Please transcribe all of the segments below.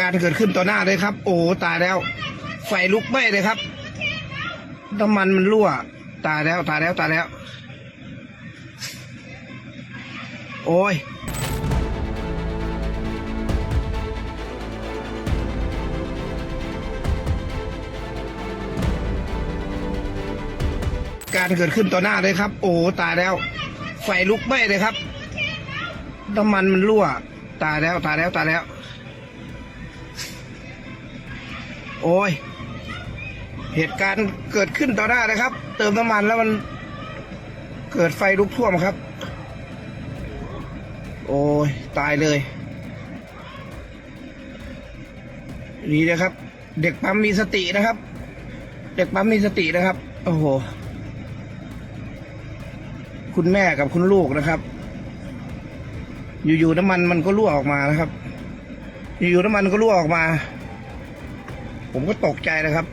การณ์เกิดขึ้นต่อหน้าเลยครับ โอ้ตายแล้ว ไฟลุกไหม้เลยครับน้ำมันมันรั่ว ตายแล้วตายแล้วตายแล้ว โอ้ยการเกิดขึ้นต่อหน้าเลยครับ โอ้ตายแล้ว ไฟลุกไหม้เลยครับน้ำมันมันรั่ว ตายแล้วตายแล้วตายแล้ว โอ้ย เหตุการณ์เกิดขึ้นต่อหน้าเลยครับ เติมน้ำมันแล้วมันเกิดไฟลุกท่วมครับ โอ้ย ตายเลย นี่นะครับ เด็กปั๊มมีสตินะครับ เด็กปั๊มมีสตินะครับ โอ้โห คุณแม่กับคุณลูกนะครับ อยู่ๆน้ำมันมันก็รั่วออกมานะครับ อยู่ๆน้ำมันก็รั่วออกมา ผมก็ตกใจนะครับ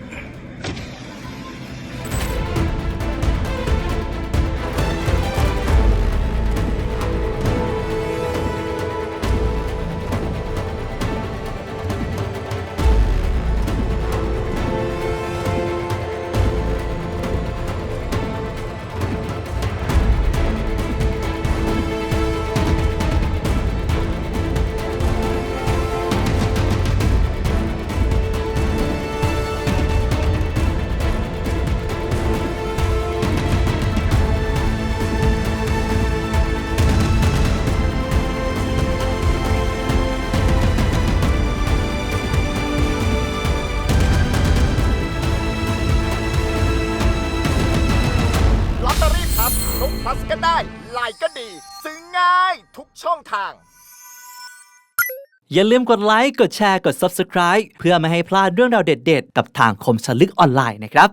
ลัสก็ได้ ไลน์ก็ดี ซื้อง่ายทุกช่องทาง อย่าลืมกดไลค์ กดแชร์ กด Subscribe เพื่อไม่ให้พลาดเรื่องราวเด็ดๆ กับทางคมสลึกออนไลน์นะครับ